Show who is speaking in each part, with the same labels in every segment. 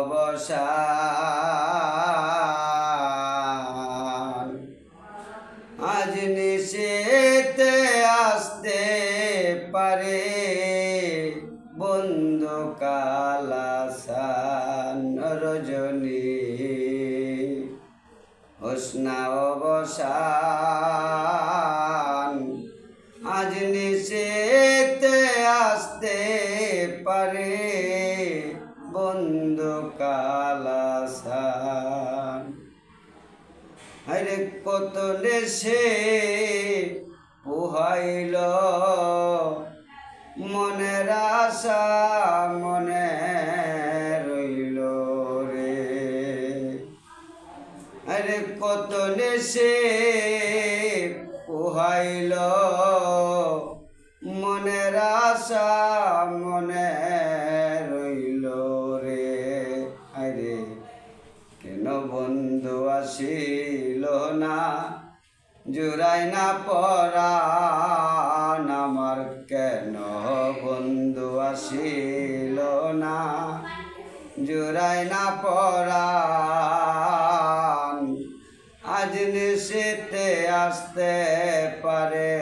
Speaker 1: অবসান। আজ নিষেতে আসতে পারে বন্ধু কালাসান রজনী। হোসনা অবসান। আজ নিষেতে আরে কত নেশে পোহাইল। মনের আশা মনে রইল রে। আরে কত নেশে পোহাইল। মনের আশা মনে রইল রে। আরে কেন বন্ধু আসিল? না, জুড়াই না পরাণ আমার কেন বন্ধু আসিল না? জুড়াই না পরাণ, আজ নিশীতে আসতে পারে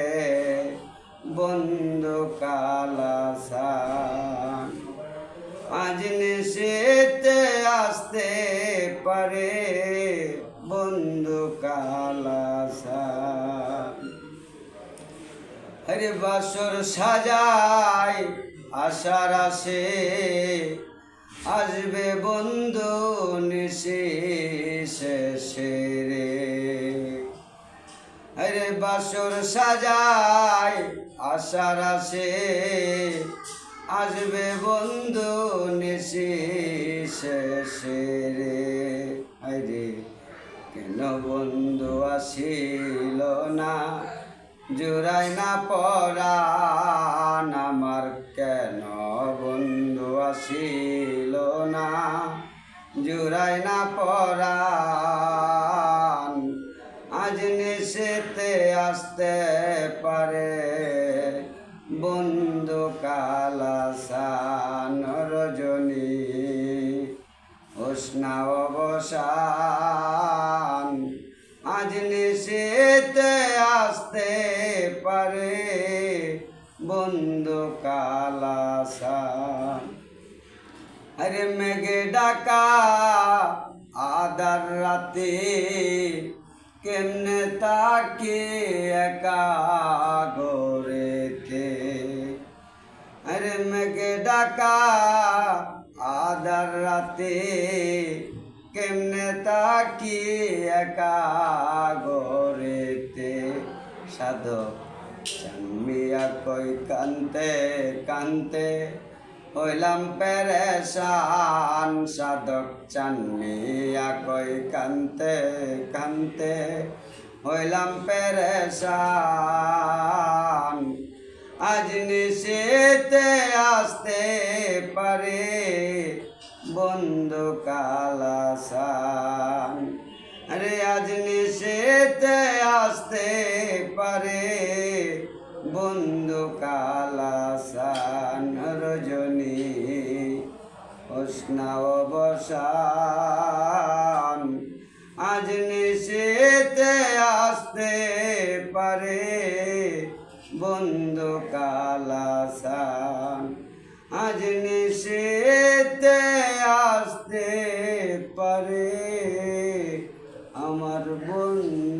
Speaker 1: বন্ধু কালাসান। আজ নিশীতে আসতে পারে হরে বাসর সাজায় আশার আসে। আসবে বন্ধু নিশি শেষে রে আরে বাসর সাজায় আশার আসে। আসবে বন্ধু নিশি শেষে রে আরে কেন বন্ধু আসিল না? জুড়াই না পরাণ আমার কেন বন্ধু আসিল না? জুড়াই না পরাণ, আজ নিশীতে আসতে পারে বন্ধু কালাসান রজনী। উষ্ণা অবসান কালাসান আরে মেঘে ডাকা আদার রাতে কেমনে তাকে একা গোরেতে আরে মেঘে ডাকা আদার রাতে কেমনে তাকি একা গোরেতে সাধক চানমিয়া কই কান্তে কান্তে হইলাম পেরেশান। সাধক চানমিয়া কই কান্তে কান্তে হইলাম পেরেশান। আজ নিশীতে আসতে পারে বন্ধু কালাসান। আরে আজ নিশীতে আসতে পারে বন্ধু কালাসান রজনী, উষ্ণা অবসান আজ নিশীতে আসতে পারে, বন্ধু কালাসান আজ নিশীতে আসতে পারে, আমার বন্ধু